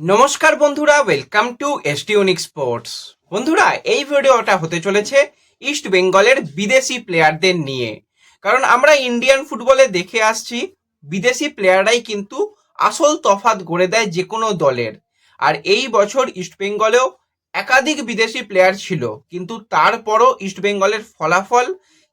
নমস্কার বন্ধুরা welcome to ST unique sports বন্ধুরা, এই ভিডিওটা হতে চলেছে ইস্ট বেঙ্গলের বিদেশি প্লেয়ারদের নিয়ে। কারণ আমরা ইন্ডিয়ান ফুটবলে দেখে আসছি, বিদেশি প্লেয়াররাই কিন্তু আসল তফাৎ গড়ে দেয় যে কোনো দলের। আর এই বছর ইস্ট বেঙ্গলেও একাধিক বিদেশি প্লেয়ার ছিল, কিন্তু তারপরও ইস্ট বেঙ্গলের ফলাফল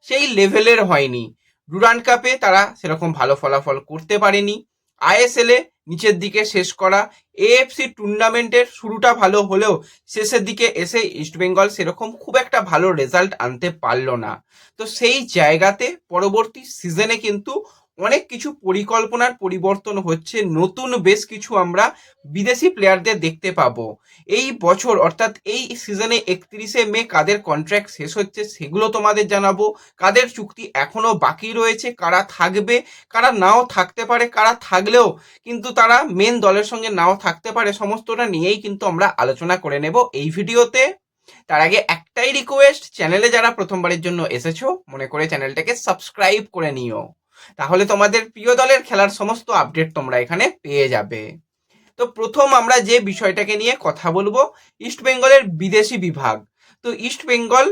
সেই লেভেলের হয়নি। ডুরান্ড কাপে তারা সেরকম ভালো ফলাফল করতে পারেনি। আইএসএলে নিচের দিকে শেষ করা এএফসি টুর্নামেন্টের শুরুটা ভালো হলেও শেষের দিকে এসে ইস্টবেঙ্গল সেরকম খুব একটা ভালো রেজাল্ট আনতে পারল না। তো সেই জায়গাতে পরবর্তী সিজনে কিন্তু অনেক কিছু পরিকল্পনার পরিবর্তন হচ্ছে। নতুন বেশ কিছু আমরা বিদেশি প্লেয়ারদের দেখতে পাবো। এই বছর, অর্থাৎ এই সিজনে একত্রিশে মে কাদের কন্ট্রাক্ট শেষ হচ্ছে সেগুলো তোমাদের জানাব। কাদের চুক্তি এখনও বাকি রয়েছে, কারা থাকবে, কারা নাও থাকতে পারে, কারা থাকলেও কিন্তু তারা মেন দলের সঙ্গে নাও থাকতে পারে, সমস্তটা নিয়েই কিন্তু আমরা আলোচনা করে নেব এই ভিডিওতে। তার আগে একটাই রিকোয়েস্ট চ্যানেলে যারা প্রথমবারের জন্য এসেছ, মনে করে চ্যানেলটাকে সাবস্ক্রাইব করে নিও। তাহলে তোমাদের প্রিয় দলের খেলার সমস্ত আপডেট তোমরা এখানে পেয়ে যাবে। তো প্রথম আমরা যে বিষয়টাকে নিয়ে কথা বলব ইস্ট বেঙ্গলের বিদেশি বিভাগ। তো ইস্ট বেঙ্গল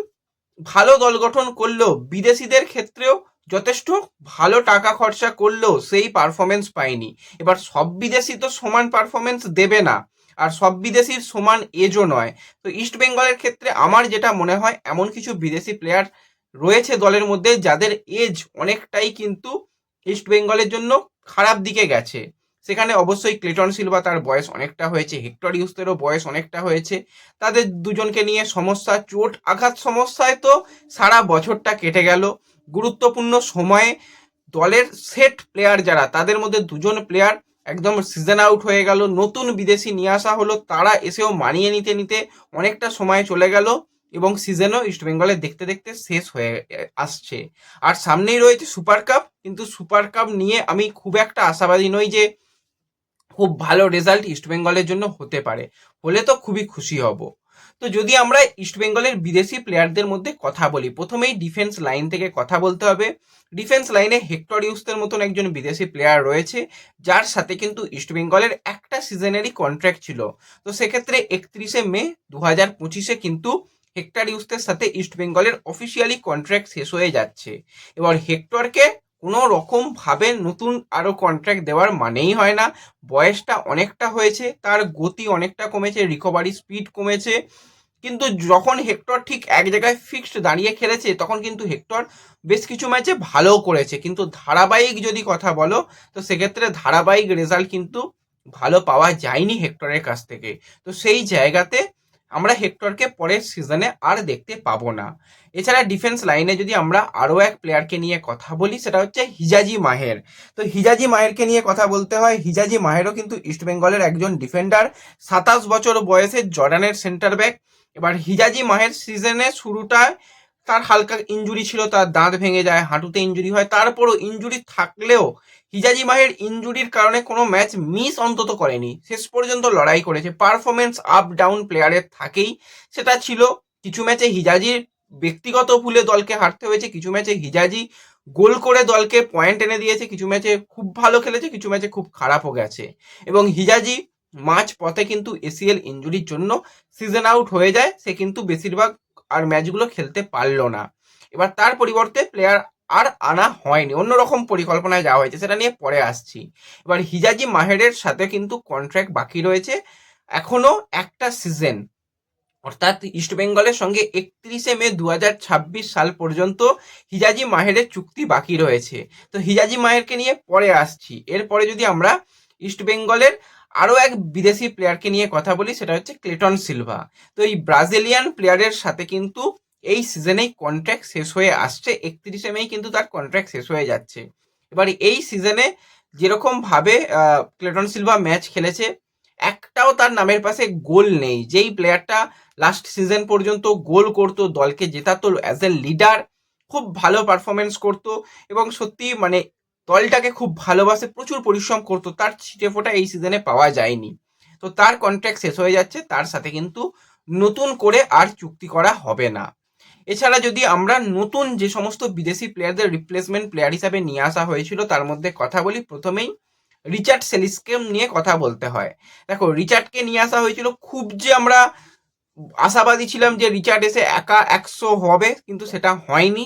ভালো দল গঠন করলেও বিদেশিদের ক্ষেত্রেও যথেষ্ট ভালো টাকা খরচা করলেও সেই পারফরমেন্স পায়নি। এবার সব বিদেশি তো সমান পারফরমেন্স দেবে না, আর সব বিদেশির সমান এজও নয়। তো ইস্ট বেঙ্গলের ক্ষেত্রে আমার যেটা মনে হয়, এমন কিছু বিদেশি প্লেয়ার রয়েছে দলের মধ্যে যাদের এজ অনেকটাই কিন্তু ইস্ট বেঙ্গলের জন্য খারাপ দিকে গেছে। সেখানে অবশ্যই ক্লেটন সিলভা তার বয়স অনেকটা হয়েছে হেক্টর ইউসেরও বয়স অনেকটা হয়েছে। তাদের দুজনকে নিয়ে সমস্যা, চোট, আঘাত সমস্যায় তো সারা বছরটা কেটে গেল। গুরুত্বপূর্ণ সময়ে দলের সেট প্লেয়ার যারা, তাদের মধ্যে দুজন প্লেয়ার একদম সিজন আউট হয়ে গেল। নতুন বিদেশি নিয়ে আসা হলো, তারা এসেও মানিয়ে নিতে নিতে অনেকটা সময় চলে গেল। এবং সিজনও ইস্টবেঙ্গলে দেখতে দেখতে শেষ হয়ে আসছে। আর সামনেই রয়েছে সুপার কাপ কিন্তু সুপার কাপ নিয়ে আমি খুব একটা আশাবাদী নই যে খুব ভালো রেজাল্ট ইস্টবেঙ্গলের জন্য হতে পারে। হলে তো খুবই খুশি হব। তো যদি আমরা ইস্টবেঙ্গলের বিদেশি প্লেয়ারদের মধ্যে কথা বলি, প্রথমেই ডিফেন্স লাইন থেকে কথা বলতে হবে। ডিফেন্স লাইনে হেক্টর ইউসদের মতন একজন বিদেশি প্লেয়ার রয়েছে, যার সাথে কিন্তু ইস্টবেঙ্গলের একটা সিজনেরই কন্ট্রাক্ট ছিল। তো সেক্ষেত্রে একত্রিশে মে দু হাজার পঁচিশে কিন্তু হেক্টর ইউসদের সাথে ইস্টবেঙ্গলের অফিসিয়ালি কন্ট্রাক্ট শেষ হয়ে যাচ্ছে। এবার হেক্টরকে কোনো রকম ভাবে নতুন আরও কন্ট্রাক্ট দেওয়ার মানেই হয় না। বয়সটা অনেকটা হয়েছে, তার গতি অনেকটা কমেছে রিকভারি স্পিড কমেছে। কিন্তু যখন হেক্টর ঠিক এক জায়গায় ফিক্সড দাঁড়িয়ে খেলেছে, তখন কিন্তু হেক্টর বেশ কিছু ম্যাচে ভালো করেছে। কিন্তু ধারাবাহিক যদি কথা বলো, তো সেক্ষেত্রে ধারাবাহিক রেজাল্ট কিন্তু ভালো পাওয়া যায়নি হেক্টরের কাছ থেকে। তো সেই জায়গাতে আমরা হেক্টরকে পরের সিজনে আর দেখতে পাবো না। এছাড়া ডিফেন্স লাইনে যদি আমরা আরও এক প্লেয়ারকে নিয়ে কথা বলি, সেটা হচ্ছে হিজাজি মাহের। তো হিজাজি মাহেরকে নিয়ে কথা বলতে হয়। হিজাজি মাহেরও কিন্তু ইস্টবেঙ্গলের একজন ডিফেন্ডার। সাতাশ বছর বয়সে জর্ডানের সেন্টার ব্যাক। এবার হিজাজি মাহের সিজনে শুরুটায় তার হালকা ইঞ্জুরি ছিল, তার দাঁত ভেঙে যায়, হাঁটুতে ইঞ্জুরি হয়, তারপরও ইঞ্জুরি থাকলেও হিজাজি মাহের ইঞ্জুরির কারণে কোনো ম্যাচ মিস অন্তত করেনি। শেষ পর্যন্ত লড়াই করেছে। পারফরমেন্স আপ ডাউন প্লেয়ারের থাকেই। সেটা ছিল কিছু ম্যাচে হিজাজির ব্যক্তিগত ভুলে দলকে হারতে হয়েছে, কিছু ম্যাচে হিজাজি গোল করে দলকে পয়েন্ট এনে দিয়েছে, কিছু ম্যাচে খুব ভালো খেলেছে, কিছু ম্যাচে খুব খারাপও গেছে। এবং হিজাজি মাঝ পথে কিন্তু এসিএল ইঞ্জুরির জন্য সিজন আউট হয়ে যায়। সে কিন্তু বেশিরভাগ আর ম্যাচগুলো খেলতে পারল না। এবার তার পরিবর্তে প্লেয়ার আর আনা হয়নি। অন্যরকম পরিকল্পনায় যাওয়া হয়েছে, সেটা নিয়ে পরে আসছি। এবার হিজাজি মাহেরের সাথে কিন্তু কন্ট্রাক্ট বাকি রয়েছে। এখনও একটা সিজন অর্থাৎ ইস্টবেঙ্গলের সঙ্গে একত্রিশে মে দু হাজার ছাব্বিশ সাল পর্যন্ত হিজাজি মাহেরের চুক্তি বাকি রয়েছে। তো হিজাজি মাহেরকে নিয়ে পরে আসছি। এরপরে যদি আমরা ইস্টবেঙ্গলের আরও এক বিদেশি প্লেয়ারকে নিয়ে কথা বলি, সেটা হচ্ছে ক্লেটন সিলভা। তো এই ব্রাজিলিয়ান প্লেয়ারের সাথে কিন্তু এই সিজনেই কন্ট্রাক্ট শেষ হয়ে আসছে, একত্রিশে মেই কিন্তু তার কন্ট্রাক্ট শেষ হয়ে যাচ্ছে। এবার এই সিজনে যেরকম ভাবে ক্লেটন সিলভা ম্যাচ খেলেছে, একটাও তার নামের পাশে গোল নেই। যেই প্লেয়ারটা লাস্ট সিজন পর্যন্ত গোল করতো, দলকে জেতাতো অ্যাজ এ লিডার খুব ভালো পারফরমেন্স করতো এবং সত্যি মানে দলটাকে খুব ভালোবাসে, প্রচুর পরিশ্রম করতো, তার ছিটে ফোটা এই সিজনে পাওয়া যায়নি। তো তার কন্ট্রাক্ট শেষ হয়ে যাচ্ছে, তার সাথে কিন্তু নতুন করে আর চুক্তি করা হবে না। এছাড়া যদি আমরা নতুন যে সমস্ত বিদেশি প্লেয়ারদের রিপ্লেসমেন্ট প্লেয়ার হিসাবে নিয়ে আসা হয়েছিল, তার মধ্যে কথা বলি, প্রথমেই রিচার্ড সেলিসকে নিয়ে কথা বলতে হয়। দেখো, রিচার্ডকে নিয়ে আসা হয়েছিল, খুব যে আমরা আশাবাদী ছিলাম যে রিচার্ড এসে একা একশো হবে, কিন্তু সেটা হয়নি।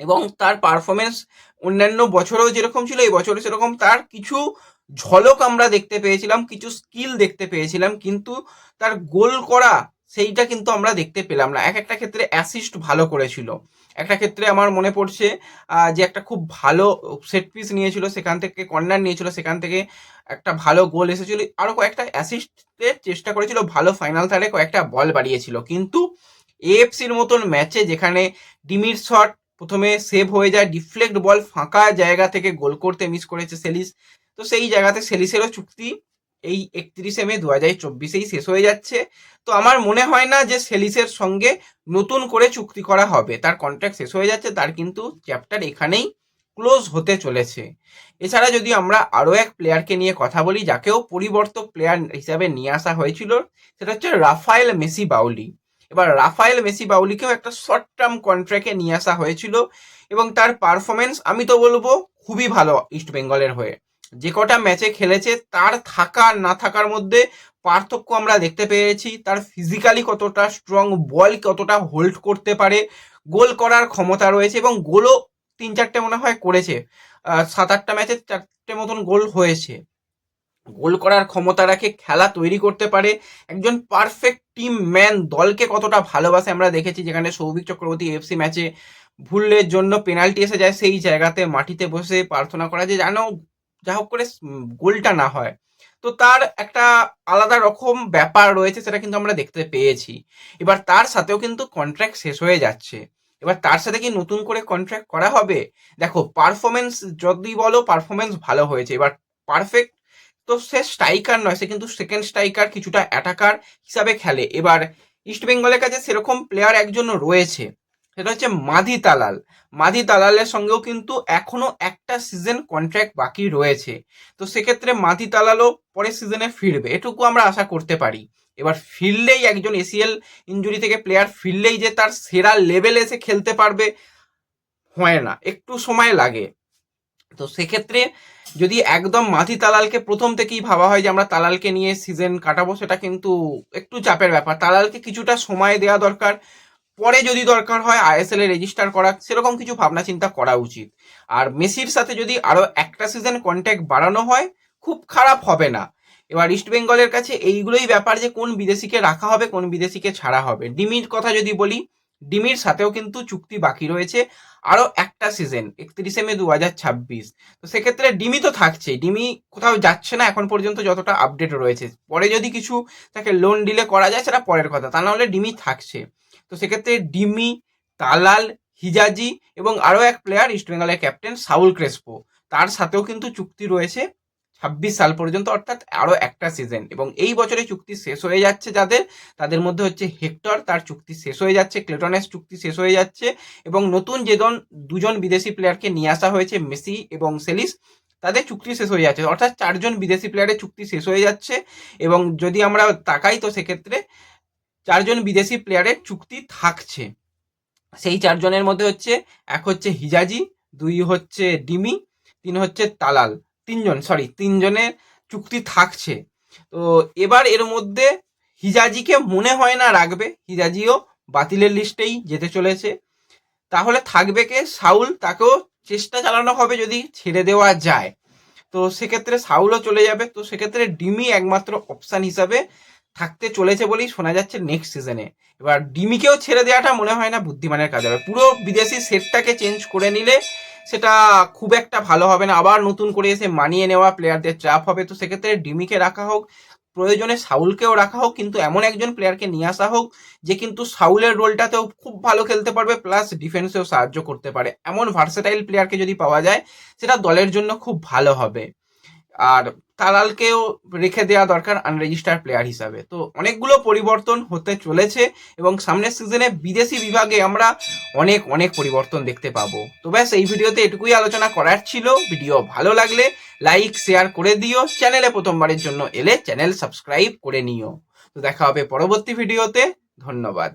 এবং তার পারফরমেন্স অন্যান্য বছরেও যেরকম ছিল, এই বছরে সেরকম। তার কিছু ঝলক আমরা দেখতে পেয়েছিলাম, কিছু স্কিল দেখতে পেয়েছিলাম, কিন্তু তার গোল করা সেইটা কিন্তু আমরা দেখতে পেলাম না। এক একটা ক্ষেত্রে অ্যাসিস্ট ভালো করেছিল। একটা ক্ষেত্রে আমার মনে পড়ছে যে একটা খুব ভালো সেট পিস নিয়েছিল, সেখান থেকে কর্নার নিয়েছিল, সেখান থেকে একটা ভালো গোল এসেছিল। আরও কয়েকটা অ্যাসিস্টের চেষ্টা করেছিল, ভালো ফাইনাল থার্ডে কয়েকটা বল বাড়িয়েছিল। কিন্তু এএফসির মতন ম্যাচে যেখানে ডিমির শট প্রথমে সেভ হয়ে যায় ডিফ্লেক্ট বল ফাঁকা জায়গা থেকে গোল করতে মিস করেছে সেলিস। তো সেই জায়গাতে সেলিসেরও চুক্তি এই একত্রিশে মে দু হাজার চব্বিশেই শেষ হয়ে যাচ্ছে। তো আমার মনে হয় না যে সেলিসের সঙ্গে নতুন করে চুক্তি করা হবে। তার কন্ট্রাক্ট শেষ হয়ে যাচ্ছে, তার কিন্তু চ্যাপ্টার এখানেই ক্লোজ হতে চলেছে। এছাড়া যদি আমরা আরও এক প্লেয়ারকে নিয়ে কথা বলি, যাকেও পরিবর্তক প্লেয়ার হিসাবে নিয়ে আসা হয়েছিল, সেটা হচ্ছে রাফায়েল মেসি বাউলি এবার রাফায়েল মেসি বাউলিকেও একটা শর্ট টার্ম কন্ট্রাক্টে নিয়ে আসা হয়েছিল এবং তার পারফরমেন্স আমি তো বলব খুবই ভালো ইস্ট বেঙ্গলের হয়ে। যে কটা ম্যাচে খেলেছে, তার থাকা না থাকার মধ্যে পার্থক্য আমরা দেখতে পেয়েছি। তার ফিজিক্যালি কতটা স্ট্রং বল কতটা হোল্ড করতে পারে, গোল করার ক্ষমতা রয়েছে এবং গোলও তিন চারটে মনে হয় করেছে। সাত আটটা ম্যাচে চারটে মতন গোল হয়েছে। গোল করার ক্ষমতা রাখে, খেলা তৈরি করতে পারে। একজন পারফেক্ট টিম ম্যান দলকে কতটা ভালোবাসে আমরা দেখেছি, যেখানে সৌভিক চক্রবর্তী এফসি ম্যাচে ভুলের জন্য পেনাল্টি এসে যায়, সেই জায়গাতে মাটিতে বসে প্রার্থনা করা যে যেন যা হোক করে গোলটা না হয়। তো তার একটা আলাদা রকম ব্যাপার রয়েছে, সেটা কিন্তু আমরা দেখতে পেয়েছি। এবার তার সাথেও কিন্তু কন্ট্রাক্ট শেষ হয়ে যাচ্ছে। এবার তার সাথে কি নতুন করে কন্ট্রাক্ট করা হবে? দেখো পারফরমেন্স যদি বলো পারফরমেন্স ভালো হয়েছে। এবার পারফেক্ট তো সে স্ট্রাইকার নয়, সে কিন্তু সেকেন্ড স্ট্রাইকার কিছুটা অ্যাটাকার হিসাবে খেলে। এবার ইস্ট বেঙ্গলের কাছে সেরকম প্লেয়ার একজন রয়েছে, সেটা হচ্ছে মাধি তালাল মাধি তালালের সঙ্গেও কিন্তু এখনও একটা সিজন কন্ট্রাক্ট বাকি রয়েছে। তো সেক্ষেত্রে মাধি তালালও পরের সিজনে ফিরবে, এটুকু আমরা আশা করতে পারি। এবার ফিরলেই একজন এসিএল ইঞ্জুরি থেকে প্লেয়ার ফিরলেই যে তার সেরা লেভেলে এসে খেলতে পারবে, হয় না, একটু সময় লাগে। তো সেক্ষেত্রে যদি একদম মাথি তালালকে প্রথম থেকেই ভাবা হয় যে আমরা তালালকে নিয়ে সিজন কাটাবো, সেটা কিন্তু একটু চাপের ব্যাপার। তালালকে কিছুটা সময় দেওয়া দরকার। পরে যদি দরকার হয় আইএসএল এ রেজিস্টার করা, সেরকম কিছু ভাবনা চিন্তা করা উচিত। আর মেসির সাথে যদি আরও একটা সিজন কন্ট্যাক্ট বাড়ানো হয়, খুব খারাপ হবে না। এবার ইস্ট বেঙ্গলের কাছে এইগুলোই ব্যাপার যে কোন বিদেশিকে রাখা হবে, কোন বিদেশিকে ছাড়া হবে। ডিমির কথা যদি বলি ডিমির সাথেও কিন্তু চুক্তি বাকি রয়েছে। আরও একটা সিজন একত্রিশে মে দু হাজার ছাব্বিশ। তো সেক্ষেত্রে ডিমি তো থাকছে ডিমি কোথাও যাচ্ছে না এখন পর্যন্ত যতটা আপডেট রয়েছে। পরে যদি কিছু তাকে লোন ডিলে করা যায় সেটা পরের কথা, তা নাহলে ডিমি থাকছে। তো সেক্ষেত্রে ডিমি, তালাল, হিজাজি এবং আরও এক প্লেয়ার ইস্টবেঙ্গলের ক্যাপ্টেন সাউল ক্রেসপো। তার সাথেও কিন্তু চুক্তি রয়েছে। ছাব্বিশ সাল পর্যন্ত অর্থাৎ আরও একটা সিজন এবং এই বছরে চুক্তি শেষ হয়ে যাচ্ছে যাদের, তাদের মধ্যে হচ্ছে হেক্টর, তার চুক্তি শেষ হয়ে যাচ্ছে ক্লেটনের চুক্তি শেষ হয়ে যাচ্ছে, এবং নতুন যে দন দুজন বিদেশি প্লেয়ারকে নিয়ে আসা হয়েছে, মেসি এবং সেলিস, তাদের চুক্তি শেষ হয়ে যাচ্ছে। অর্থাৎ চারজন বিদেশি প্লেয়ারের চুক্তি শেষ হয়ে যাচ্ছে, এবং যদি আমরা তাকাই তো সেক্ষেত্রে চারজন বিদেশি প্লেয়ারের চুক্তি থাকছে। সেই চারজনের মধ্যে হচ্ছে, এক হচ্ছে হিজাজি, দুই হচ্ছে ডিমি, তিন হচ্ছে তালাল। তিনজন সরি তিনজনের চুক্তি থাকছে। তো এবার এর মধ্যে হিজাজিকে মনে হয় না রাখবে, হিজাজিও বাতিলের লিস্টেই যেতে চলেছে। তাহলে থাকবে কে? সাউল তাকেও চেষ্টা চালানো হবে যদি ছেড়ে দেওয়া যায়। তো সেক্ষেত্রে সাউলও চলে যাবে। তো সেক্ষেত্রে ডিমি একমাত্র অপশান হিসাবে থাকতে চলেছে বলেই শোনা যাচ্ছে নেক্সট সিজনে এবার ডিমিকেও ছেড়ে দেওয়াটা মনে হয় না বুদ্ধিমানের কাজ হবে। পুরো বিদেশি সেটটাকে চেঞ্জ করে নিলে সেটা খুব একটা ভালো হবে না। আবার নতুন করে এসে মানিয়ে নেওয়া প্লেয়ারদের চাপ হবে। তো সেক্ষেত্রে ডিমিকে রাখা হোক, প্রয়োজনে সাউলকেও রাখা হোক, কিন্তু এমন একজন প্লেয়ারকে নিয়ে আসা হোক, যে কিন্তু সাউলের রোলটাতেও খুব ভালো খেলতে পারবে প্লাস ডিফেন্সেও সাহায্য করতে পারে। এমন ভার্সেটাইল প্লেয়ারকে যদি পাওয়া যায়, সেটা দলের জন্য খুব ভালো হবে। আর তালালকেও রেখে দেওয়া দরকার আনরেজিস্টার প্লেয়ার হিসাবে। তো অনেকগুলো পরিবর্তন হতে চলেছে এবং সামনের সিজনে বিদেশি বিভাগে আমরা অনেক অনেক পরিবর্তন দেখতে পাবো। তো ব্যাস, এই ভিডিওতে এটুকুই আলোচনা করার ছিল। ভিডিও ভালো লাগলে লাইক শেয়ার করে দিও। চ্যানেলে প্রথমবারের জন্য এলে চ্যানেল সাবস্ক্রাইব করে নিও। তো দেখা হবে পরবর্তী ভিডিওতে। ধন্যবাদ।